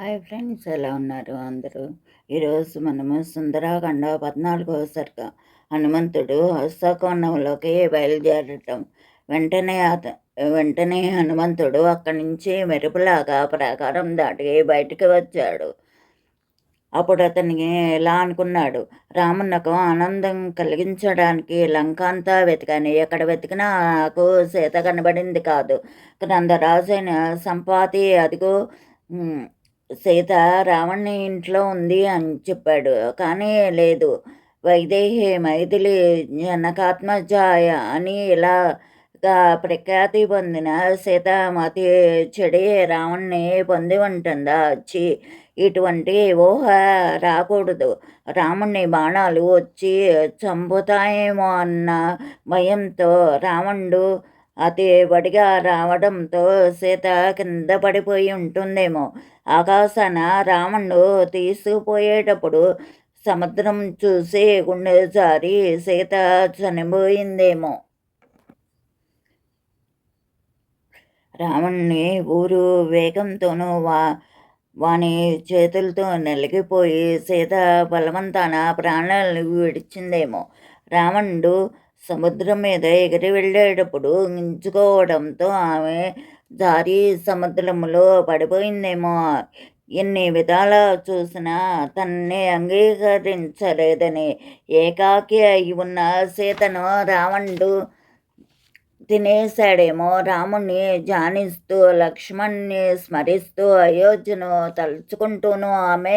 Hi friends ఎలా ఉన్నారు అందరూ? ఈరోజు మనము సుందరాఖండ పద్నాలుగో సరిగా హనుమంతుడు హస్తకోణంలోకి బయలుదేరటం. వెంటనే అత వెంటనే హనుమంతుడు అక్కడి నుంచి మెరుపులాగా ప్రాకారం దాటి బయటికి వచ్చాడు. అప్పుడు అతనికి ఎలా అనుకున్నాడు? రామునకు ఆనందం కలిగించడానికి లంక అంతా వెతికాను ఎక్కడ వెతికినా నాకు సీత కనబడింది కాదు. గ్రంథరాజైన సంపాతి అదిగో సీత రావణ్ణి ఇంట్లో ఉంది అని చెప్పాడు. కానీ లేదు. వైదేహి మైథిలి జనకాత్మజాయ అని ఇలాగా ప్రఖ్యాతి పొందిన సీతామతి చెడి రావణ్ణి పొంది ఉంటుందా? వచ్చి ఇటువంటి ఊహ రాకూడదు. రాముణ్ణి బాణాలు వచ్చి చంపుతాయేమో అన్న భయంతో రావణుడు అతి వడిగా రావడంతో సీత కింద పడిపోయి ఉంటుందేమో. ఆకాశాన రావణుడు తీసుకుపోయేటప్పుడు సముద్రం చూసి గుండె జారి సీత చనిపోయిందేమో. రావణ్ణి ఊరు వేగంతోనూ వా వాని చేతులతో నలిగిపోయి సీత బలవంతాన ప్రాణాలను విడిచిందేమో. రావణుడు సముద్రం మీద ఎగిరి వెళ్ళేటప్పుడు ఇంచుకోవడంతో ఆమె జారి సముద్రములో పడిపోయిందేమో. ఎన్ని విధాల చూసినా తన్ని అంగీకరించలేదని ఏకాకి అయి ఉన్న సీతను రావణుడు తినేశాడేమో. రాముణ్ణి ధ్యానిస్తూ లక్ష్మణ్ణి స్మరిస్తూ అయోధ్యను తలుచుకుంటూనూ ఆమె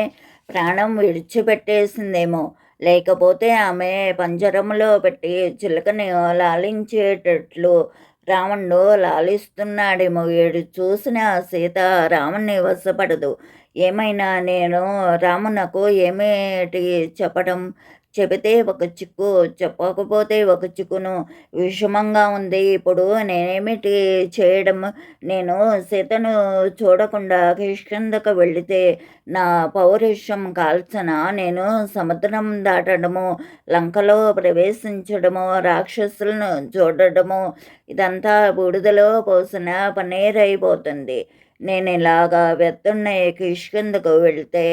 ప్రాణం విడిచిపెట్టేసిందేమో. లేకపోతే ఆమె పంజరములో పెట్టి చిలకని లాలించేటట్లు రావణుడు లాలిస్తున్నాడేమో ఏడు చూసిన సీత రాముణ్ణి వశపడదు. ఏమైనా నేను రామునకు ఏమిటి చెప్పడం చెబితే ఒక చిక్కు చెప్పకపోతే ఒక చిక్కును. విషమంగా ఉంది ఇప్పుడు. నేనేమిటి చేయడం? నేను సీతను చూడకుండా కిష్కిందకు వెళితే నా పౌరుషం కాల్చన? నేను సముద్రం దాటడము లంకలో ప్రవేశించడము రాక్షసులను చూడడము ఇదంతా బూడిదలో పోసిన పన్నీరైపోతుంది. నేను ఇలాగా వెళ్తున్న కిష్కిందకు వెళ్తే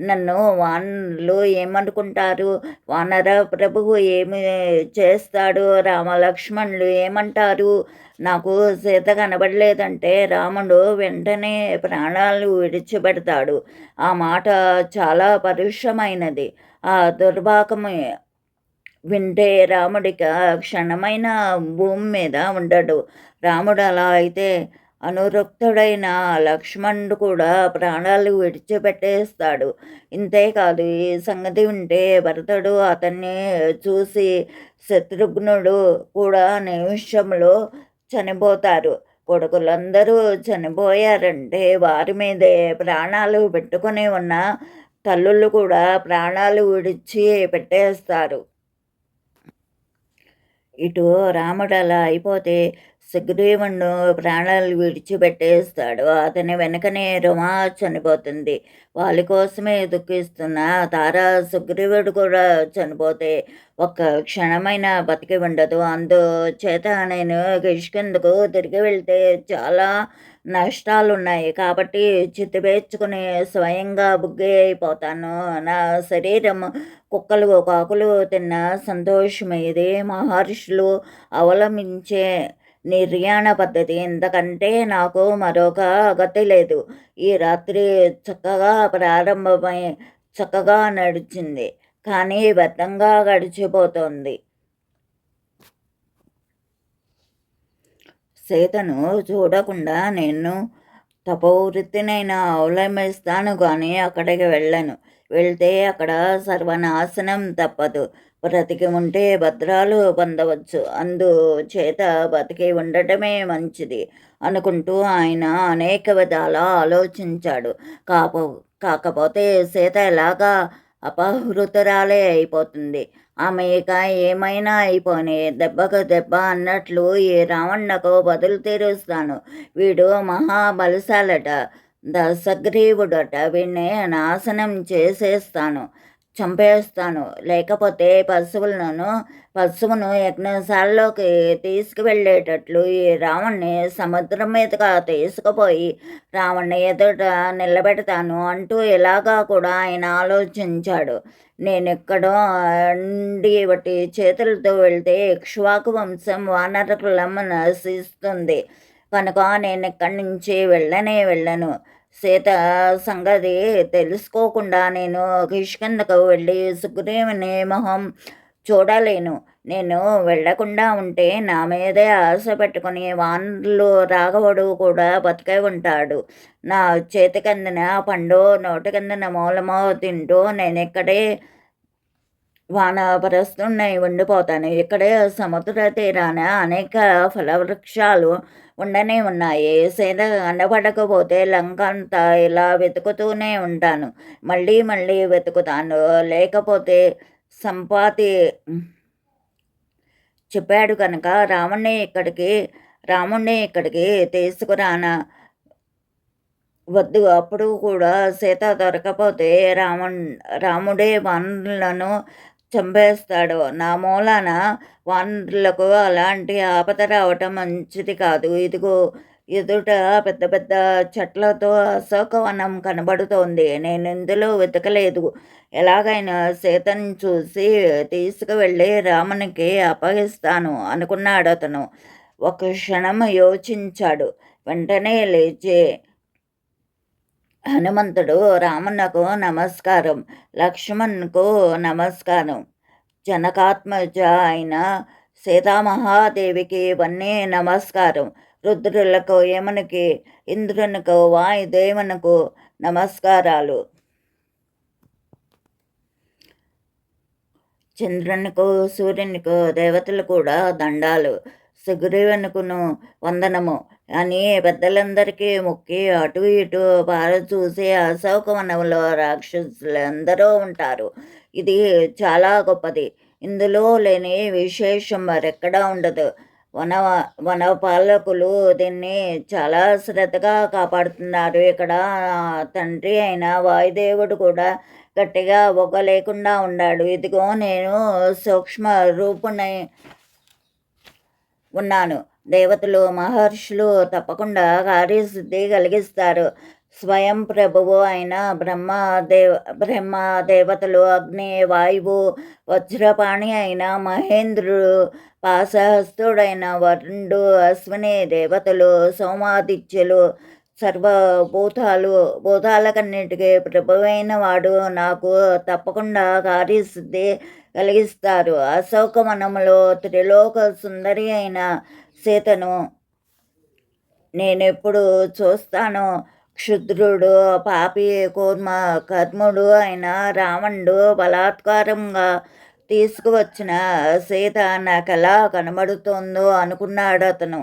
నన్ను వానలు ఏమనుకుంటారు? వానర ప్రభువు ఏమి చేస్తాడు? రామలక్ష్మణులు ఏమంటారు? నాకు సీత కనబడలేదంటే రాముడు వెంటనే ప్రాణాలు విడిచిపెడతాడు. ఆ మాట చాలా పరుషమైనది. ఆ దుర్భాగమే వింటే రాముడికి క్షణమైన భూమి మీద ఉండడు. రాముడు అలా అయితే అనురక్తుడైన లక్ష్మణుడు కూడా ప్రాణాలు విడిచిపెట్టేస్తాడు. ఇంతేకాదు ఈ సంగతి ఉంటే భరతుడు అతన్ని చూసి శత్రుఘ్నుడు కూడా నిమిషంలో చనిపోతారు. కొడుకులందరూ చనిపోయారంటే వారి మీదే ప్రాణాలు పెట్టుకుని ఉన్న తల్లులు కూడా ప్రాణాలు విడిచి పెట్టేస్తారు. ఇటు రాముడు అలా అయిపోతే సుగ్రీవుడు ప్రాణాలు విడిచిపెట్టేస్తాడు. అతని వెనకనే రుమా చనిపోతుంది. వాళ్ళ కోసమే దుఃఖిస్తున్న తారా సుగ్రీవుడు కూడా చనిపోతే ఒక్క క్షణమైన బతికి ఉండదు. అందుచేత నేను కిష్కిందుకు తిరిగి వెళ్తే చాలా నష్టాలు ఉన్నాయి కాబట్టి చిత్తుపేర్చుకుని స్వయంగా బుగ్గి అయిపోతాను. నా శరీరం కుక్కలు కాకులు తిన్న సంతోషం ఇది మహర్షులు అవలంబించే నిర్యాణ పద్ధతి. ఇంతకంటే నాకు మరొక గతి లేదు ఈ రాత్రి చక్కగా ప్రారంభమై చక్కగా నడిచింది. కానీ బద్ధంగా గడిచిపోతోంది. సీతను చూడకుండా నేను తపోవృత్తినైనా అవలంబిస్తాను కానీ అక్కడికి వెళ్ళను. వెళ్తే అక్కడ సర్వనాశనం తప్పదు. బ్రతికి ఉంటే భద్రాలు పొందవచ్చు. అందుచేత బతికి ఉండటమే మంచిది అనుకుంటూ ఆయన అనేక విధాల ఆలోచించాడు. కాపో కాకపోతే సీత ఎలాగా అపహృతురాలే అయిపోతుంది. ఆమె ఇక ఏమైనా అయిపోని దెబ్బకు దెబ్బ అన్నట్లు ఈ రావణకు బదులు తీరుస్తాను. వీడు మహాబలశాలట దశగ్రీవుడట. వీణ్ణి నాశనం చేసేస్తాను. చంపేస్తాను. లేకపోతే పశువులను పశువును యజ్ఞశాలలోకి తీసుకువెళ్ళేటట్లు ఈ రావణ్ణి సముద్రం మీదుగా తీసుకుపోయి రావణ్ణి ఎదుట నిలబెడతాను అంటూ ఇలాగా కూడా ఆయన ఆలోచించాడు. నేను ఎక్కడో అండి ఒకటి చేతులతో వెళ్తే ఇక్ష్వాకు వంశం వానరకులం నశిస్తుంది కనుక నేను ఇక్కడి నుంచి వెళ్ళనే వెళ్ళను. సీత సంగతి తెలుసుకోకుండా నేను కిష్కిందకు వెళ్ళి సుగ్రీవుని మొహం చూడలేను. నేను వెళ్ళకుండా ఉంటే నా మీదే ఆశ పెట్టుకుని వానరులు రాఘవుడు కూడా బతికే ఉంటాడు. నా చేతికందిన పండు నోటికందిన మూలమో తింటూ నేను ఇక్కడే వానపరస్తున్నై ఉండిపోతాను. ఇక్కడే సముద్ర తీరాన అనేక ఫలవృక్షాలు ఉండనే ఉన్నాయి. సీత కనబడకపోతే లంక అంతా ఇలా వెతుకుతూనే ఉంటాను. మళ్ళీ మళ్ళీ వెతుకుతాను. లేకపోతే సంపాతి చెప్పాడు కనుక రాముణ్ణి ఇక్కడికి రాముణ్ణి ఇక్కడికి తీసుకురానా? వద్దు. అప్పుడు కూడా సీత దొరకపోతే రామున్ రాముడే వానరులను చంపేస్తాడు? నా మూలాన వానరులకు అలాంటి ఆపద రావటం మంచిది కాదు. ఇదిగో ఎదుట పెద్ద పెద్ద చెట్లతో అశోకవనం కనబడుతోంది. నేను ఇందులో వెతకలేదు. ఎలాగైనా సీతను చూసి తీసుకువెళ్ళి రామునికి అప్పగిస్తాను అనుకున్నాడు అతను ఒక క్షణం యోచించాడు. వెంటనే లేచి హనుమంతుడు రామునకు నమస్కారం లక్ష్మణ్కు నమస్కారం. జనకాత్మజ అయిన సీతామహాదేవికి ఇవన్నీ నమస్కారం. రుద్రులకు యమునికి ఇంద్రునికి వాయుదేవునకు నమస్కారాలు. చంద్రునికు సూర్యునికు దేవతలు కూడా దండాలు. సుగ్రీవునికును వందనము. అని పెద్దలందరికీ మొక్కి అటు ఇటు పార చూసి అశోకవనంలో రాక్షసులు అందరూ ఉంటారు. ఇది చాలా గొప్పది. ఇందులో లేని విశేషం మరెక్కడా ఉండదు. వన వనపాలకులు దీన్ని చాలా శ్రద్ధగా కాపాడుతున్నారు. ఇక్కడ తండ్రి అయిన వాయుదేవుడు కూడా గట్టిగా ఒక లేకుండా ఉన్నాడు. ఇదిగో నేను సూక్ష్మ రూపుణ్ణి ఉన్నాను. దేవతలు మహర్షులు తప్పకుండా కార్యసిద్ధి కలిగిస్తారు. స్వయం ప్రభువు అయిన బ్రహ్మ దేవ బ్రహ్మ దేవతలు అగ్ని వాయువు వజ్రపాణి అయిన మహేంద్రుడు పాసహస్తుడైన వరుణుడు అశ్విని దేవతలు సోమాదిత్యులు సర్వభూతాలు భూతాలకన్నిటికీ ప్రభువైన వాడు. నాకు తప్పకుండా కార్యసిద్ధి కలిగిస్తారు. అశోకవనములో త్రిలోక సుందరి అయిన సీతను నేనెప్పుడు చూస్తాను. క్షుద్రుడు పాపి కూర్మ కర్ముడు అయిన రావణుడు బలాత్కారంగా తీసుకువచ్చిన సీత నాకు ఎలా కనబడుతుందో అనుకున్నాడు అతను